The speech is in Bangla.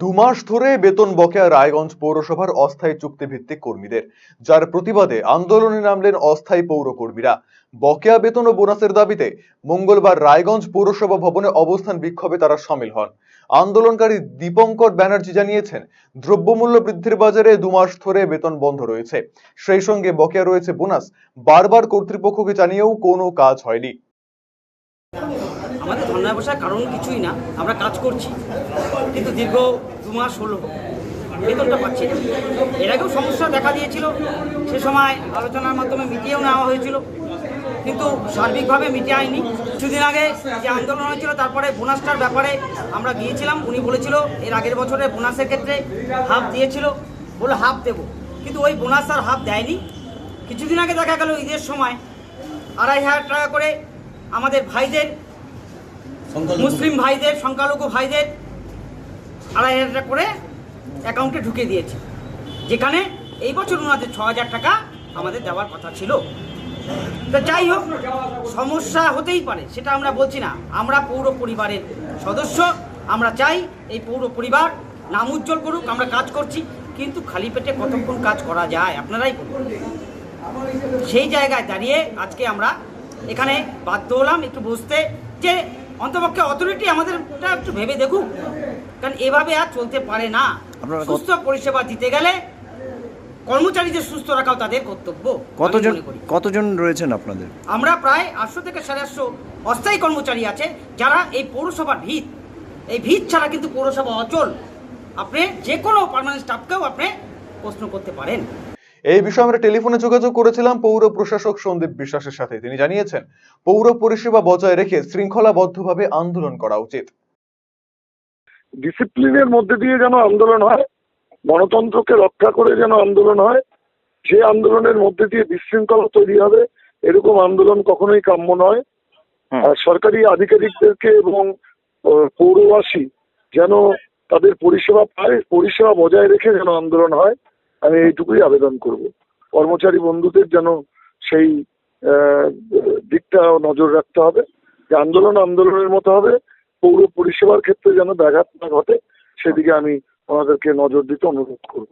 দু মাস ধরে বেতন বকেয়া রায়গঞ্জ পৌরসভার অস্থায়ী চুক্তিভিত্তিক কর্মীদের, যার প্রতিবাদে আন্দোলনে নামলেন অস্থায়ী পৌর কর্মীরা বকেয়া বেতন ও বোনাসের দাবিতে মঙ্গলবার রায়গঞ্জ পৌরসভা ভবনে অবস্থান বিক্ষোভে তারা সামিল হন। আন্দোলনকারী দীপঙ্কর ব্যানার্জি জানিয়েছেন, দ্রব্যমূল্য বৃদ্ধির বাজারে দু মাস ধরে বেতন বন্ধ রয়েছে। সেই সঙ্গে বকেয়া রয়েছে বোনাস, বারবার কর্তৃপক্ষকে জানিয়েও কোনো কাজ হয়নি। আমাদের ধর্নায় বসার কারণ কিছুই না, আমরা কাজ করছি। কিন্তু দীর্ঘ দু মাস হলো, বেতনটা পাচ্ছি না। এর আগেও সমস্যা দেখা দিয়েছিল, সে সময় আলোচনার মাধ্যমে মিটিয়েও নেওয়া হয়েছিল, কিন্তু সার্বিকভাবে মিটে আয়নি কিছুদিন আগে যে আন্দোলন হয়েছিল, তারপরে বোনাসটার ব্যাপারে আমরা গিয়েছিলাম, উনি বলেছিল এর আগের বছরে বোনাসের ক্ষেত্রে হাফ দিয়েছিল, বলে হাফ দেবো। কিন্তু ওই বোনাস আর হাফ দেয়নি। কিছুদিন আগে দেখা গেল ঈদের সময় আড়াই হাজার টাকা করে আমাদের ভাইদের মুসলিম ভাইদের, সংখ্যালঘু ভাইদের আড়াই হাজার টাকা করে অ্যাকাউন্টে ঢুকে দিয়েছে। যেখানে এই বছর ওনাদের ছ হাজার টাকা আমাদের দেওয়ার কথা ছিল। তো যাই হোক, সমস্যা হতেই পারে, সেটা আমরা বলছি না। আমরা পৌর পরিবারের সদস্য, আমরা চাই এই পৌর পরিবার নাম উজ্জ্বল করুক, আমরা কাজ করছি, কিন্তু খালি পেটে কতক্ষণ কাজ করা যায়, আপনারাই সেই জায়গায় দাঁড়িয়ে আজকে আমরা এখানে বাধ্য হলাম একটু বসতে যে অন্তপক্ষে অথরিটি আমাদেরটা একটু ভেবে দেখুক। কারণ এভাবে আর চলতে পারে না। সুস্থ পরিষেবা দিতে গেলে কর্মচারীদের সুস্থ রাখাও তাদের কর্তব্য কতজন। কতজন রয়েছেন আপনাদের? আমরা প্রায় আটশো থেকে সাড়ে আটশো অস্থায়ী কর্মচারী আছে যারা এই পৌরসভার ভিত। এই ভিত ছাড়া কিন্তু পৌরসভা অচল। আপনি যে কোনো পার্মানেন্ট স্টাফকেও আপনি প্রশ্ন করতে পারেন। এই বিষয়ে আমরা টেলিফোনে যোগাযোগ করেছিলাম পৌর প্রশাসক সন্দীপ বিশ্বাসের সাথে। তিনি জানিয়েছেন পৌর পরিষেবা বজায় রেখে শৃঙ্খলাবদ্ধভাবে আন্দোলন করা উচিত। ডিসিপ্লিনের মধ্যে দিয়ে যেন আন্দোলন হয় গণতন্ত্রকে রক্ষা করে যেন আন্দোলন হয় যে আন্দোলনের মধ্যে দিয়ে বিশৃঙ্খলা তৈরি হবে এরকম আন্দোলন কখনোই কাম্য নয়। আর সরকারি আধিকারিকদেরকে এবং পৌরবাসী যেন তাদের পরিষেবা পায় পরিষেবা বজায় রেখে যেন আন্দোলন হয়। আমি এইটুকুই আবেদন করব। কর্মচারী বন্ধুদের যেন সেই দিকটা নজর রাখতে হবে, যে আন্দোলন আন্দোলনের মতো হবে, পৌর পরিষেবার ক্ষেত্রে যেন ব্যাঘাত না ঘটে, সেদিকে আমি ওনাদেরকে নজর দিতে অনুরোধ করব।